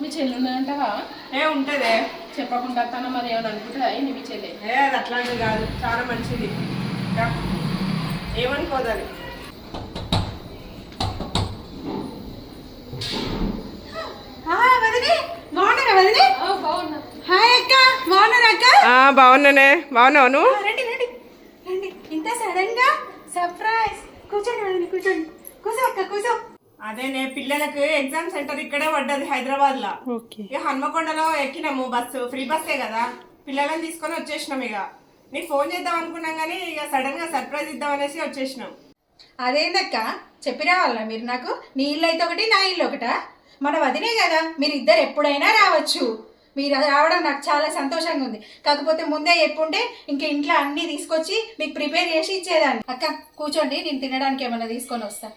మీ చెల్లి ఉన్నదంటావా ఏ ఉంటదే. చెప్పకుండా తన మరి ఏమైనా అనుకుంటుందా ఏంటి మీ చెల్లి? ఏ అది అట్లాంటిది కాదు. చాలా మంచిది. ఏమనుకోదని వదినే. బాగున్నారా వదినే? బాగున్నా. హాయ్ అక్క. బాగున్నారా అక్క? బాగున్నానే. బాగున్నావు నువ్వు? రండి రండి. రండి. ఇంత సడన్గా సర్ప్రైజ్. కూర్చోండి కూర్చోండి. కూర్చో అక్క కూర్చో. అదేనే పిల్లలకు ఎగ్జామ్ సెంటర్ ఇక్కడే పడ్డది హైదరాబాద్లో ఇక హన్మకొండలో ఎక్కినాము బస్సు ఫ్రీ బస్సే కదా. పిల్లలని తీసుకొని వచ్చేసినాం ఇక. నీకు ఫోన్ చేద్దాం అనుకున్నాం కానీ ఇక సడన్గా సర్ప్రైజ్ ఇద్దాం అనేసి వచ్చేసినాం. అదేందక్క? చెప్పిరా వాళ్ళ మీరు నాకు? నీ ఇల్లు అయితే ఒకటి నా ఇల్లు ఒకటా? మన వదినే కదా మీరు ఇద్దరు ఎప్పుడైనా రావచ్చు. మీరు రావడం నాకు చాలా సంతోషంగా ఉంది. కాకపోతే ముందే చెప్పుంటే ఇంక ఇంట్లో అన్నీ తీసుకొచ్చి మీకు ప్రిపేర్ చేసి ఇచ్చేదాన్ని. అక్క కూర్చోండి నేను తినడానికి ఏమన్నా తీసుకొని వస్తా.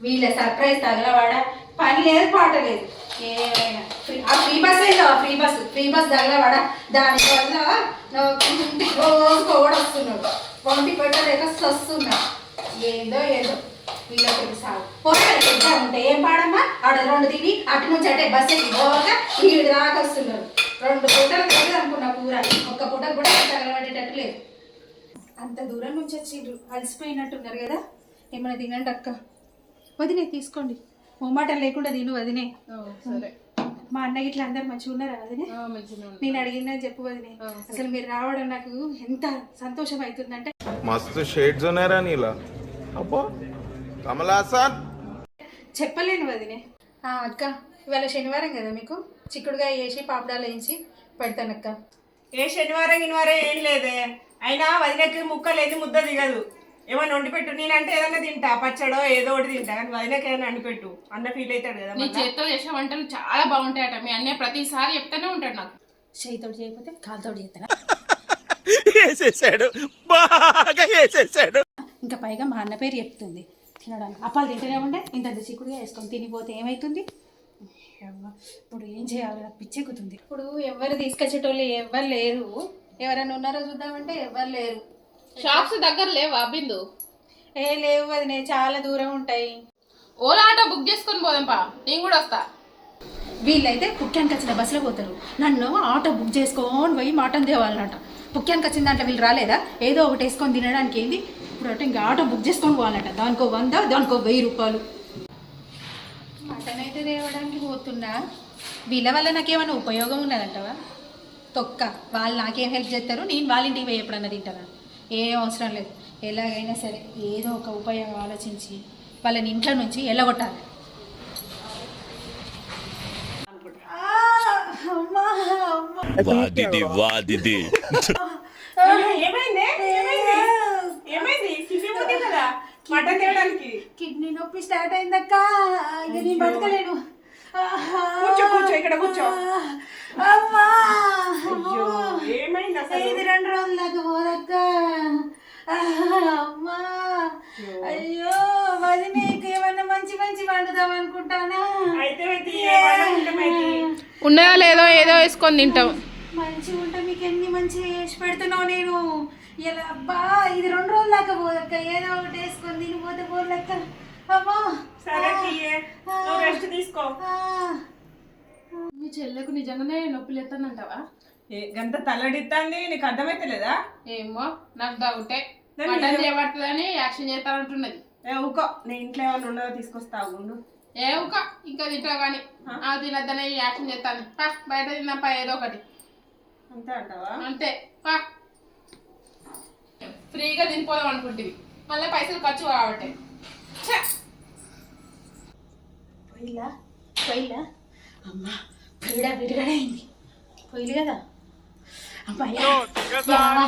వీళ్ళ సర్ప్రైజ్ తగలవాడ పని లేదు పాట లేదు. ఏమైనా ఫ్రీ ఆ ఫ్రీ బస్ ఏదో ఫ్రీ బస్ ఫ్రీ బస్ తగలవాడ? దానివల్ల నాకు రోజు కూడా వస్తున్నాడు వంటి పెట్టలేక వస్తున్నా ఏందో ఏదో. వీళ్ళకి సాగు పోతారు ఉంటే ఏం పాడమ్మా? ఆడ రెండు తిని అటు నుంచి అంటే బస్ ఎక్కి పోగా ఈడు దాకా వస్తున్నారు రెండు పూటలు తెలియదు అనుకున్నా కూర. ఒక్క పూట కూడా తగలబడేటట్టు లేదు. అంత దూరం నుంచి వచ్చిండ్రు. అలసిపోయినట్టున్నారు కదా? ఏమైనా తినండి అక్క. వదినే తీసుకోండి. మొమ్మాటం లేకుండా తిను వదినే. మా అన్న ఇట్లా అందరు మంచిగా ఉన్నారా వదినే? నేను అడిగిందని చెప్పు వదినే. అసలు మీరు రావడం నాకు ఎంత సంతోషం అవుతుందంటే. మస్తు షేడ్స్ ఉన్నారా నీలా. అబ్బో కమలాసన్ చెప్పలేను వదినే. అక్క ఇవాళ శనివారం కదా మీకు? చిక్కుడుగా వేసి పాపడాలు వేయించి పెడతానక్క. ఏ శనివారం శనివారం ఏం లేదే. అయినా వదినకి ముక్క లేదు ముద్ద దిగదు. ఏమన్నా వండి పెట్టు నేనంటే ఏదైనా తింటా. పచ్చడో ఏదో ఒకటి తింటా. కానీ ఏదైనా వండి పెట్టు అన్న ఫీల్ అవుతాడు కదా నీ మళ్ళా. చేత్తో చేసే వంటలు చాలా బాగుంటాయట. మీ అన్నయ్య ప్రతిసారి చెప్తానే ఉంటాడు నాకు. చేయితోటి చేయకపోతే కాలుతోటి చేస్తానా వేసేసాడు. బాగా వేసేసాడు. ఇంకా పైగా మా అన్న పేరు చెప్తుంది. తినడానికి. అప్పాలు తింటూనే ఉండే. ఇంత చిక్కుడుగా వేసుకొని తినిపోతే ఏమవుతుంది ఇప్పుడు ఏం చేయాలి? నాకు పిచ్చెక్కుతుంది ఇప్పుడు ఎవరు తీసుకొచ్చేటోళ్ళు ఎవరు లేరు. ఎవరైనా ఉన్నారో చూద్దామంటే ఎవరు లేరు. షాప్స్ దగ్గర లేవా బిందు? ఏ లేవు అది నేను చాలా దూరం ఉంటాయి. ఓలా ఆటో బుక్ చేసుకొని పోదాంపా నేను కూడా వస్తా. వీళ్ళైతే పుక్యానికి వచ్చిన బస్సులో పోతారు. నన్ను ఆటో బుక్ చేసుకొని పోయి మాటను తేవాలన్నట పుక్యానికి వచ్చిన దాంట్లో వీళ్ళు రాలేదా? ఏదో ఒకటి వేసుకొని తినడానికి ఏంది? ఇప్పుడు అంటే ఇంకా ఆటో బుక్ చేసుకొని పోవాలట దానికో వంద దానికో వెయ్యి రూపాయలు. మటన్ అయితే తేవడానికి పోతున్నా. వీళ్ళ వల్ల నాకేమైనా ఉపయోగం ఉన్నదంటవా? తొక్క. వాళ్ళు నాకేం హెల్ప్ చేస్తారు? నేను వాళ్ళ ఇంటికి పోయి ఎప్పుడన్నా తింటారా? ఏం అవసరం లేదు. ఎలాగైనా సరే ఏదో ఒక ఉపయోగం ఆలోచించి వాళ్ళని ఇంట్లో నుంచి ఎల్లగొట్టాలి. వాదిది వాదిది. అయ్యో, ఏమైంది? ఏమైంది? ఏమైంది? కిసి పోతే కదా? మటన్ తేయడానికి కిడ్నీ నొప్పి స్టార్ట్ అయిందక్క. ఇక నేను బతకలేను. కూర్చో కూర్చో ఇక్కడ కూర్చో. అమ్మా ఏమైంది రెండు రోజులు దాకా పోదక్క? అమ్మా. అయ్యో. మరి నీకు ఏమన్నా మంచి మంచి వండుదాం అనుకుంటానా? ఉన్నదో లేదో ఏదో వేసుకొని తింటాం. మంచి ఉంటే మీకు ఎన్ని మంచి వేసి పెడుతున్నావు నేను? ఇలా అబ్బా ఇది రెండు రోజులు దాకా పోదక్క. ఏదో ఒకటి వేసుకొని తినిపోతే పోలక్క అమ్మా. సరే తీయే. నువ్వు రెస్ట్ తీసుకో. మీ చెల్లెకు నిజంగానే నొప్పులు ఎత్తానంటావా ఏ, గంత తల్లడిత్తాంది నీకు అర్థమైతలేదా? ఏమో నాకు డౌటే. మటన్ చేయబడుతుందని యాక్షన్ చేస్తానంటున్నది ఏ ఊకో నీ ఇంట్లో ఏమైనా ఉన్నదో తీసుకొస్తా ఉండు. ఏ ఒక ఇంకా తింటావు కానీ ఆ? తినద్దని యాక్షన్ చేస్తాను పా బయట తిన్నాపా ఏదో ఒకటి. అంతే అంటావా? అంతే. పా. ఫ్రీగా తినిపోదాం అనుకుంటుంది మళ్ళీ పైసలు ఖర్చు కాబట్టి ఛ! పోయిలా పోయిలా అమ్మా పీడ విడుదలైంది పోయిలు కదా? అమ్మాయ్యా పోయినా